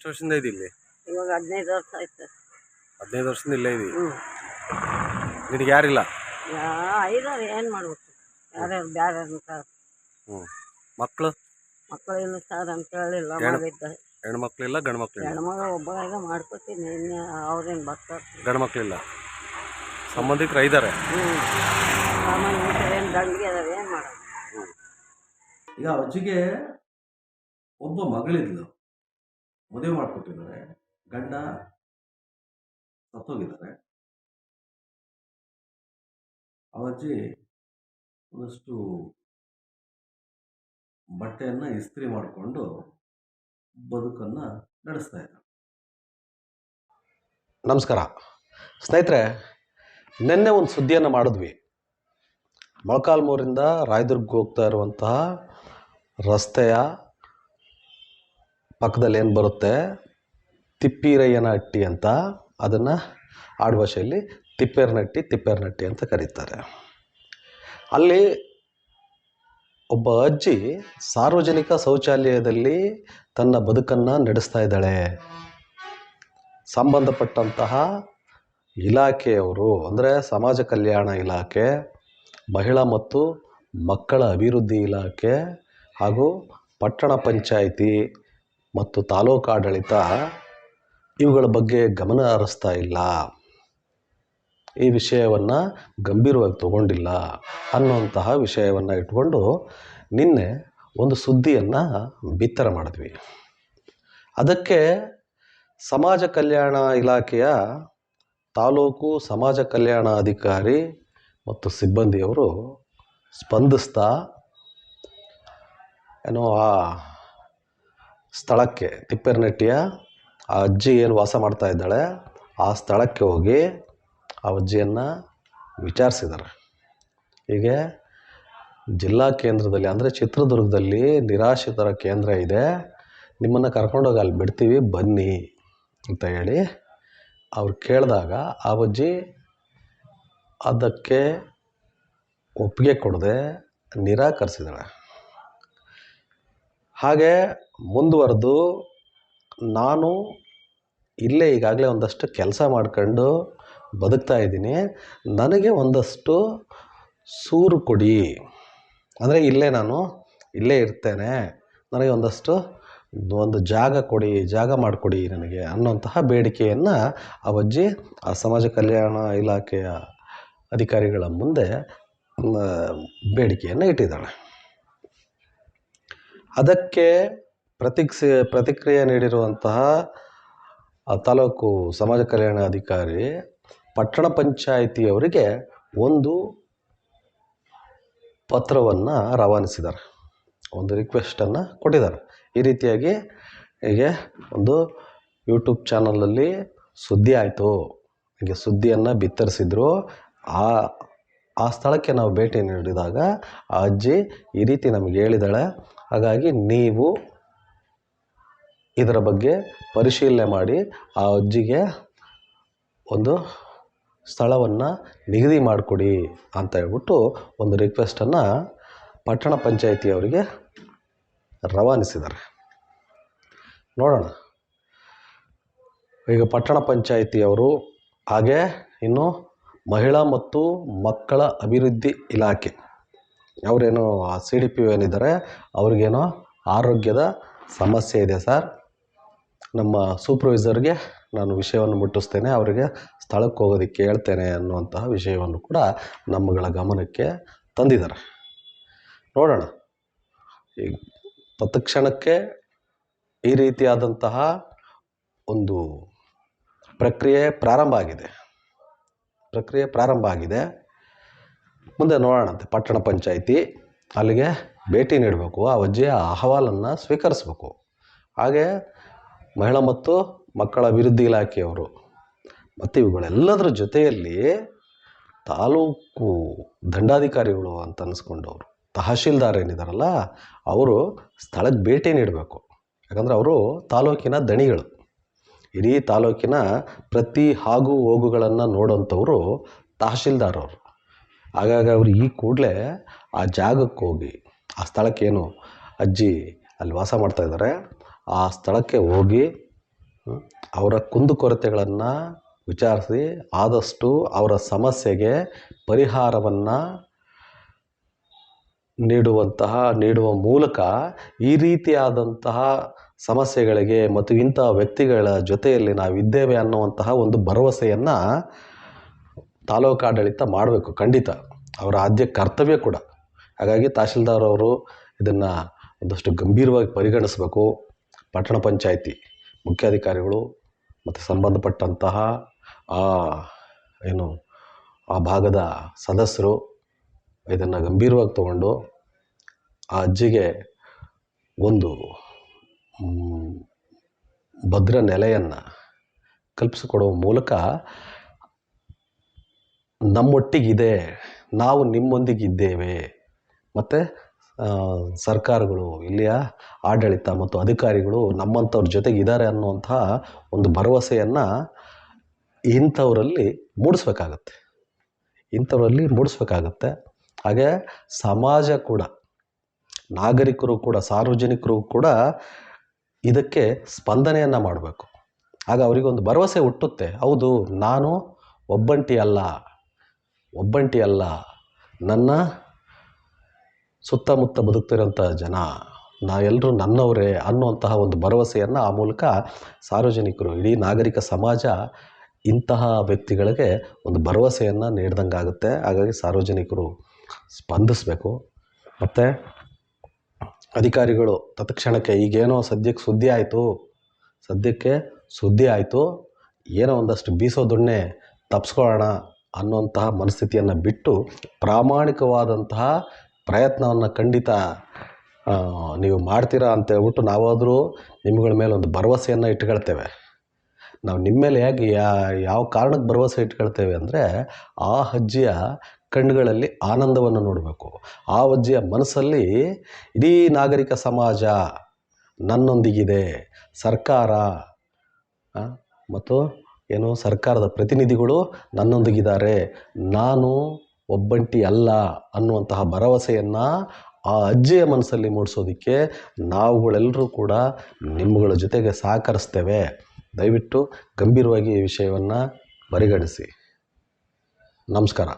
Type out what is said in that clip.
ಎಷ್ಟು ವರ್ಷದಿಂದ ಇದೆ ಇಲ್ಲಿ ಇವಾಗ ಹದಿನೈದು ವರ್ಷ ಆಯ್ತು. ಹದಿನೈದು ವರ್ಷದಿಂದ ಇಲ್ಲೇ ಇದೀವಿ ಹ್ಞೂ ನಿನಗೆ ಯಾರಿಲ್ಲ? ಯಾ ಐದಾರು ಏನು ಮಾಡ್ಬೇಕು? ಯಾರ್ಯಾರು ಬೇರೆ ಅಂತ. ಹ್ಞೂ ಮಕ್ಕಳು ಮಕ್ಕಳು ಇಲ್ಲ ಸರ್ ಅಂತ ಹೇಳಿಲ್ಲ ಹೆಣ್ಣು- ಮಾಡಿದ್ದ ಹೆಣ್ಮಕ್ಳಿಲ್ಲ ಗಂಡು ಮಕ್ಕಳು ಹೆಣ್ಮಗ ಒಬ್ಬರಾಗ ಮಾಡ್ಕೊತೀನಿ ಇನ್ನು ಅವ್ರೇನು ಬರ್ತಾರೆ ಗಂಡು ಮಕ್ಳಿಲ್ಲ ಸಂಬಂಧಿಕರು ಇದ್ದಾರೆ ಹ್ಞೂ ಸಾಮಾನ್ಯ ಏನು ದಂಡಿಗೆ ಅದಾವೆ ಏನು ಮಾಡೋದು? ಈಗ ಅಜ್ಜಿಗೆ ಒಬ್ಬ ಮಗಳಿದ್ಲು. ಮದುವೆ ಮಾಡಿಕೊಟ್ಟಿದ್ದಾರೆ. ಗಂಡ ಸತ್ತೋಗಿದ್ದಾರೆ. ಅವಜ್ಜಿ ಒಂದಷ್ಟು ಬಟ್ಟೆಯನ್ನು ಇಸ್ತ್ರಿ ಮಾಡಿಕೊಂಡು ಬದುಕನ್ನು ನಡೆಸ್ತಾ ಇದ್ದಾರೆ. ನಮಸ್ಕಾರ. ಸ್ನೇಹಿತರೆ, ನಿನ್ನೆ ಒಂದು ಸುದ್ದಿಯನ್ನು ಮಾಡಿದ್ವಿ. ಮೊಳಕಾಲ್ಮೂರಿಂದ ರಾಯದುರ್ಗ ಹೋಗ್ತಾ ಇರುವಂತಹ ರಸ್ತೆಯ ಪಕ್ಕದಲ್ಲಿ ಏನು ಬರುತ್ತೆ? ತಿಪ್ಪೀರಯ್ಯನ ಹಟ್ಟಿ ಅಂತ. ಅದನ್ನು ಆಡುಭಾಷೆಯಲ್ಲಿ ತಿಪ್ಪೇರ್ನಟ್ಟಿ ತಿಪ್ಪೇರ್ನಟ್ಟಿ ಅಂತ ಕರೀತಾರೆ. ಅಲ್ಲಿ ಒಬ್ಬ ಅಜ್ಜಿ ಸಾರ್ವಜನಿಕ ಶೌಚಾಲಯದಲ್ಲಿ ತನ್ನ ಬದುಕನ್ನು ನಡೆಸ್ತಾ ಇದ್ದಾಳೆ. ಸಂಬಂಧಪಟ್ಟಂತಹ ಇಲಾಖೆಯವರು, ಅಂದರೆ ಸಮಾಜ ಕಲ್ಯಾಣ ಇಲಾಖೆ, ಮಹಿಳಾ ಮತ್ತು ಮಕ್ಕಳ ಅಭಿವೃದ್ಧಿ ಇಲಾಖೆ ಹಾಗೂ ಪಟ್ಟಣ ಪಂಚಾಯಿತಿ ಮತ್ತು ತಾಲೂಕು ಆಡಳಿತ ಇವುಗಳ ಬಗ್ಗೆ ಗಮನ ಹರಿಸ್ತಾ ಇಲ್ಲ. ಈ ವಿಷಯವನ್ನು ಗಂಭೀರವಾಗಿ ತಗೊಂಡಿಲ್ಲ ಅನ್ನುವಂತಹ ವಿಷಯವನ್ನು ಇಟ್ಕೊಂಡು ನಿನ್ನೆ ಒಂದು ಸುದ್ದಿಯನ್ನು ಬಿತ್ತರ ಮಾಡಿದ್ವಿ. ಅದಕ್ಕೆ ಸಮಾಜ ಕಲ್ಯಾಣ ಇಲಾಖೆಯ ತಾಲೂಕು ಸಮಾಜ ಕಲ್ಯಾಣ ಅಧಿಕಾರಿ ಮತ್ತು ಸಿಬ್ಬಂದಿಯವರು ಸ್ಪಂದಿಸ್ತಾ ಏನೋ ಆ ಸ್ಥಳಕ್ಕೆ ತಿಪ್ಪೇರ್ನಟ್ಟಿಯ ಆ ಅಜ್ಜಿ ಏನು ವಾಸ ಮಾಡ್ತಾ ಇದ್ದಾಳೆ, ಆ ಸ್ಥಳಕ್ಕೆ ಹೋಗಿ ಆ ಅಜ್ಜಿಯನ್ನು ವಿಚಾರಿಸಿದ್ದಾರೆ. ಹೀಗೆ ಜಿಲ್ಲಾ ಕೇಂದ್ರದಲ್ಲಿ ಅಂದರೆ ಚಿತ್ರದುರ್ಗದಲ್ಲಿ ನಿರಾಶ್ರಿತರ ಕೇಂದ್ರ ಇದೆ. ನಿಮ್ಮನ್ನು ಕರ್ಕೊಂಡೋಗಿ ಅಲ್ಲಿ ಬಿಡ್ತೀವಿ, ಬನ್ನಿ ಅಂತ ಹೇಳಿ ಅವ್ರು ಕೇಳಿದಾಗ ಆ ಅಜ್ಜಿ ಅದಕ್ಕೆ ಒಪ್ಪಿಗೆ ಕೊಡದೆ ನಿರಾಕರಿಸಿದಾಳೆ ಹಾಗೆ ಮುಂದುವರೆದು ನಾನು ಇಲ್ಲೇ ಈಗಾಗಲೇ ಒಂದಷ್ಟು ಕೆಲಸ ಮಾಡ್ಕೊಂಡು ಬದುಕ್ತಾ ಇದ್ದೀನಿ. ನನಗೆ ಒಂದಷ್ಟು ಸೂರು ಕೊಡಿ. ಅಂದರೆ ಇಲ್ಲೇ ನಾನು ಇಲ್ಲೇ ಇರ್ತೇನೆ. ನನಗೆ ಒಂದಷ್ಟು ಒಂದು ಜಾಗ ಕೊಡಿ, ಜಾಗ ಮಾಡಿಕೊಡಿ ನನಗೆ ಅನ್ನೋಂತಹ ಬೇಡಿಕೆಯನ್ನು ಆ ಅಜ್ಜಿ, ಆ ಸಮಾಜ ಕಲ್ಯಾಣ ಇಲಾಖೆಯ ಅಧಿಕಾರಿಗಳ ಮುಂದೆ ಬೇಡಿಕೆಯನ್ನು ಇಟ್ಟಿದ್ದಾಳೆ. ಅದಕ್ಕೆ ಪ್ರತಿಕ್ಸಿ, ಪ್ರತಿಕ್ರಿಯೆ ನೀಡಿರುವಂತಹ ತಾಲೂಕು ಸಮಾಜ ಕಲ್ಯಾಣ ಅಧಿಕಾರಿ ಪಟ್ಟಣ ಪಂಚಾಯಿತಿಯವರಿಗೆ ಒಂದು ಪತ್ರವನ್ನು ರವಾನಿಸಿದ್ದಾರೆ. ಒಂದು ರಿಕ್ವೆಸ್ಟನ್ನು ಕೊಟ್ಟಿದ್ದಾರೆ. ಈ ರೀತಿಯಾಗಿ ಹೀಗೆ ಒಂದು ಯೂಟ್ಯೂಬ್ ಚಾನಲಲ್ಲಿ ಸುದ್ದಿ ಆಯಿತು. ಹೀಗೆ ಸುದ್ದಿಯನ್ನು ಬಿತ್ತರಿಸಿದ್ರು. ಆ ಆ ಸ್ಥಳಕ್ಕೆ ನಾವು ಭೇಟಿ ನೀಡಿದಾಗ ಆ ಅಜ್ಜಿ ಈ ರೀತಿ ನಮಗೆ ಹೇಳಿದಾಳೆ. ಹಾಗಾಗಿ ನೀವು ಇದರ ಬಗ್ಗೆ ಪರಿಶೀಲನೆ ಮಾಡಿ, ಆ ಅಜ್ಜಿಗೆ ಒಂದು ಸ್ಥಳವನ್ನು ನಿಗದಿ ಮಾಡಿಕೊಡಿ ಅಂತ ಹೇಳ್ಬಿಟ್ಟು ಒಂದು ರಿಕ್ವೆಸ್ಟನ್ನು ಪಟ್ಟಣ ಪಂಚಾಯಿತಿಯವರಿಗೆ ರವಾನಿಸಿದ್ದಾರೆ. ನೋಡೋಣ. ಈಗ ಪಟ್ಟಣ ಪಂಚಾಯಿತಿಯವರು ಹಾಗೆ ಇನ್ನು ಮಹಿಳಾ ಮತ್ತು ಮಕ್ಕಳ ಅಭಿವೃದ್ಧಿ ಇಲಾಖೆ. ಅವರೇನೋ ಆ ಸಿ ಡಿ ಪಿ ಏನಿದ್ದಾರೆ, ಅವ್ರಿಗೇನೋ ಆರೋಗ್ಯದ ಸಮಸ್ಯೆ ಇದೆ ಸರ್. ನಮ್ಮ ಸೂಪರ್ವೈಸರ್ಗೆ ನಾನು ವಿಷಯವನ್ನು ಮುಟ್ಟಿಸ್ತೇನೆ, ಅವರಿಗೆ ಸ್ಥಳಕ್ಕೆ ಹೋಗೋದಕ್ಕೆ ಹೇಳ್ತೇನೆ ಅನ್ನುವಂತಹ ವಿಷಯವನ್ನು ಕೂಡ ನಮ್ಮಗಳ ಗಮನಕ್ಕೆ ತಂದಿದ್ದಾರೆ. ನೋಡೋಣ. ಈ ತತ್ಕ್ಷಣಕ್ಕೆ ಈ ರೀತಿಯಾದಂತಹ ಒಂದು ಪ್ರಕ್ರಿಯೆ ಪ್ರಾರಂಭ ಆಗಿದೆ. ಪ್ರಕ್ರಿಯೆ ಪ್ರಾರಂಭ ಆಗಿದೆ. ಮುಂದೆ ನೋಡೋಣಂತೆ ಪಟ್ಟಣ ಪಂಚಾಯಿತಿ, ಅಲ್ಲಿಗೆ ಭೇಟಿ ನೀಡಬೇಕು, ಆ ಅಜ್ಜಿಯ ಅಹವಾಲನ್ನು ಸ್ವೀಕರಿಸಬೇಕು. ಹಾಗೆ ಮಹಿಳಾ ಮತ್ತು ಮಕ್ಕಳ ಅಭಿವೃದ್ಧಿ ಇಲಾಖೆಯವರು ಮತ್ತು ಇವುಗಳೆಲ್ಲದರ ಜೊತೆಯಲ್ಲಿ ತಾಲೂಕು ದಂಡಾಧಿಕಾರಿಗಳು ಅಂತ ಅನ್ನಿಸ್ಕೊಂಡವರು ತಹಶೀಲ್ದಾರ್ ಏನಿದ್ದಾರಲ್ಲ ಅವರು ಸ್ಥಳಕ್ಕೆ ಭೇಟಿ ನೀಡಬೇಕು. ಯಾಕಂದರೆ ಅವರು ತಾಲೂಕಿನ ದಣಿಗಳು. ಇಡೀ ತಾಲೂಕಿನ ಪ್ರತಿ ಹಾಗು ಹೋಗುಗಳನ್ನು ನೋಡೋಂಥವರು ತಹಶೀಲ್ದಾರ್ ಅವರು ಹಾಗಾಗಿ ಅವರು ಈ ಕೂಡಲೇ ಆ ಜಾಗಕ್ಕೆ ಹೋಗಿ, ಆ ಸ್ಥಳಕ್ಕೇನು ಅಜ್ಜಿ ಅಲ್ಲಿ ವಾಸ ಮಾಡ್ತಾ ಇದ್ದಾರೆ ಆ ಸ್ಥಳಕ್ಕೆ ಹೋಗಿ? ಅವರ ಕುಂದುಕೊರತೆಗಳನ್ನು ವಿಚಾರಿಸಿ, ಆದಷ್ಟು ಅವರ ಸಮಸ್ಯೆಗೆ ಪರಿಹಾರವನ್ನು ನೀಡುವಂತಹ, ನೀಡುವ ಮೂಲಕ ಈ ರೀತಿಯಾದಂತಹ ಸಮಸ್ಯೆಗಳಿಗೆ ಮತ್ತು ಇಂತಹ ವ್ಯಕ್ತಿಗಳ ಜೊತೆಯಲ್ಲಿ ನಾವಿದ್ದೇವೆ ಅನ್ನುವಂತಹ ಒಂದು ಭರವಸೆಯನ್ನು ತಾಲೂಕಾಡಳಿತ ಮಾಡಬೇಕು ಖಂಡಿತ. ಅವರ ಆದ್ಯ ಕರ್ತವ್ಯ ಕೂಡ. ಹಾಗಾಗಿ ತಹಶೀಲ್ದಾರ್ ಅವರು ಇದನ್ನು ಒಂದಷ್ಟು ಗಂಭೀರವಾಗಿ ಪರಿಗಣಿಸಬೇಕು. ಪಟ್ಟಣ ಪಂಚಾಯಿತಿ ಮುಖ್ಯಾಧಿಕಾರಿಗಳು ಮತ್ತು ಸಂಬಂಧಪಟ್ಟಂತಹ ಆ ಏನು ಆ ಭಾಗದ ಸದಸ್ಯರು ಇದನ್ನು ಗಂಭೀರವಾಗಿ ತಗೊಂಡು ಆ ಅಜ್ಜಿಗೆ ಒಂದು ಭದ್ರ ನೆಲೆಯನ್ನು ಕಲ್ಪಿಸಿಕೊಡುವ ಮೂಲಕ ನಮ್ಮೊಟ್ಟಿಗಿದೆ, ನಾವು ನಿಮ್ಮೊಂದಿಗಿದ್ದೇವೆ. ಮತ್ತು ಸರ್ಕಾರಗಳು, ಇಲ್ಲಿಯ ಆಡಳಿತ ಮತ್ತು ಅಧಿಕಾರಿಗಳು ನಮ್ಮಂಥವ್ರ ಜೊತೆಗಿದ್ದಾರೆ ಅನ್ನುವಂತಹ ಒಂದು ಭರವಸೆಯನ್ನು ಇಂಥವರಲ್ಲಿ ಮೂಡಿಸ್ಬೇಕಾಗತ್ತೆ. ಇಂಥವರಲ್ಲಿ ಮೂಡಿಸ್ಬೇಕಾಗತ್ತೆ. ಹಾಗೆ ಸಮಾಜ ಕೂಡ, ನಾಗರಿಕರು ಕೂಡ, ಸಾರ್ವಜನಿಕರು ಕೂಡ ಇದಕ್ಕೆ ಸ್ಪಂದನೆಯನ್ನು ಮಾಡಬೇಕು. ಆಗ ಅವರಿಗೊಂದು ಭರವಸೆ ಹುಟ್ಟುತ್ತೆ. ಹೌದು, ನಾನು ಒಬ್ಬಂಟಿ ಅಲ್ಲ. ಒಬ್ಬಂಟಿ ಅಲ್ಲ. ನನ್ನ ಸುತ್ತಮುತ್ತ ಬದುಕ್ತಿರೋಂಥ ಜನ ನಾವೆಲ್ಲರೂ ನನ್ನವರೇ ಅನ್ನುವಂತಹ ಒಂದು ಭರವಸೆಯನ್ನು ಆ ಮೂಲಕ ಸಾರ್ವಜನಿಕರು, ಇಡೀ ನಾಗರಿಕ ಸಮಾಜ ಇಂತಹ ವ್ಯಕ್ತಿಗಳಿಗೆ ಒಂದು ಭರವಸೆಯನ್ನು ನೀಡ್ದಂಗೆ ಆಗುತ್ತೆ ಹಾಗಾಗಿ ಸಾರ್ವಜನಿಕರು ಸ್ಪಂದಿಸಬೇಕು. ಮತ್ತು ಅಧಿಕಾರಿಗಳು ತತ್ಕ್ಷಣಕ್ಕೆ ಈಗೇನೋ ಸದ್ಯಕ್ಕೆ ಸುದ್ದಿ ಆಯಿತು, ಸದ್ಯಕ್ಕೆ ಸುದ್ದಿ ಆಯಿತು, ಏನೋ ಒಂದಷ್ಟು ಬೀಸೋ ದೊಣ್ಣೆ ತಪ್ಪಿಸ್ಕೊಳ್ಳೋಣ ಅನ್ನುವಂತಹ ಮನಸ್ಥಿತಿಯನ್ನು ಬಿಟ್ಟು ಪ್ರಾಮಾಣಿಕವಾದಂತಹ ಪ್ರಯತ್ನವನ್ನು ಖಂಡಿತ ನೀವು ಮಾಡ್ತೀರಾ ಅಂತ ಹೇಳ್ಬಿಟ್ಟು ನಾವಾದರೂ ನಿಮ್ಗಳ ಮೇಲೆ ಒಂದು ಭರವಸೆಯನ್ನು ಇಟ್ಕೊಳ್ತೇವೆ. ನಾವು ನಿಮ್ಮ ಮೇಲೆ ಹೇಗೆ ಯಾವ ಕಾರಣಕ್ಕೆ ಭರವಸೆ ಇಟ್ಕೊಳ್ತೇವೆ ಅಂದರೆ ಆ ಅಜ್ಜಿಯ ಕಣ್ಣುಗಳಲ್ಲಿ ಆನಂದವನ್ನು ನೋಡಬೇಕು. ಆ ಅಜ್ಜಿಯ ಮನಸ್ಸಲ್ಲಿ ಇಡೀ ನಾಗರಿಕ ಸಮಾಜ ನನ್ನೊಂದಿಗಿದೆ. ಸರ್ಕಾರ ಮತ್ತು ಏನು ಸರ್ಕಾರದ ಪ್ರತಿನಿಧಿಗಳು ನನ್ನೊಂದಿಗಿದ್ದಾರೆ. ನಾನು ಒಬ್ಬಂಟಿ ಅಲ್ಲ ಅನ್ನುವಂತಹ ಭರವಸೆಯನ್ನು ಆ ಅಜ್ಜಿಯ ಮನಸ್ಸಲ್ಲಿ ಮೂಡಿಸೋದಕ್ಕೆ ನಾವುಗಳೆಲ್ಲರೂ ಕೂಡ ನಿಮ್ಮಗಳ ಜೊತೆಗೆ ಸಹಕರಿಸ್ತೇವೆ. ದಯವಿಟ್ಟು ಗಂಭೀರವಾಗಿ ಈ ವಿಷಯವನ್ನು ಪರಿಗಣಿಸಿ. ನಮಸ್ಕಾರ.